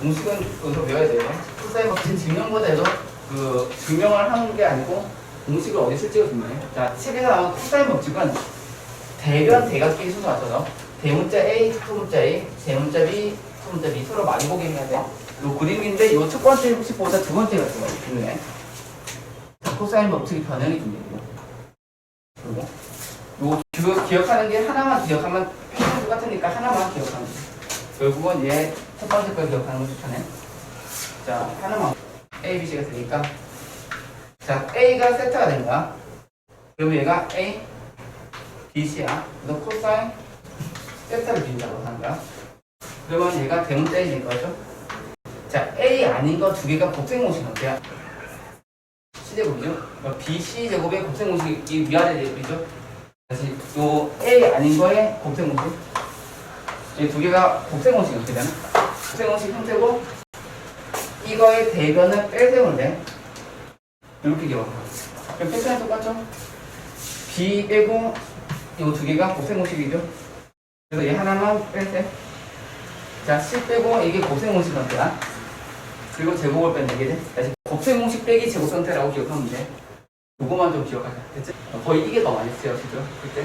공식은 여기서 외워야 돼요. 코사인 법칙 증명보다도 그 증명을 하는 게 아니고 공식을 어디 쓸지가 중요해요. 자, 책에서 나온 코사인 법칙은 대변 대각기 순서 맞춰서 대문자 A, 소문자 A, 대문자 B, 소문자 B 서로 많이 보게 해야 돼요. 요 그림인데 요 첫 번째 혹시 보다 두 번째가 중요해. 자, 코사인 법칙이 변형이 중요해요. 그리고 요 기- 기억하는 게 하나만 기억하면 똑같으니까 하나만 기억하면 돼. 결국은 얘 첫 번째 걸 기억하는 거 좋다네. 자, 하나만 A, B, C가 되니까 자, A가 세타가 된 거야. 그러면 얘가 A, B, C야. 그래서 코사인 세타를 빈다고 하는 거야. 그러면 얘가 대문자 A 될 거죠? 자, A 아닌 거 두 개가 곱셈공식 어때요? C제곱이죠? 그러니까 B, C 제곱의 곱셈공식이 위아래 제곱이죠? 다시 요 A 아닌 거의 곱셈공식 이 두 개가 곱셈공식이 어떻게 되나? 곱셈공식 형태고 이거의 대변을 빼세우면 돼 이렇게 기억하고 그럼 패턴이 똑같죠? B 빼고 이 두 개가 곱셈공식이죠? 그래서 얘 하나만 뺄세 자 C 빼고 이게 곱셈공식 형태야 그리고 제곱을 빼는 게 돼. 다시 곱셈공식 빼기 제곱 형태라고 기억하면 돼 요거만 좀 기억하자 됐지? 거의 이게 더 많이 쓰여 지죠 그때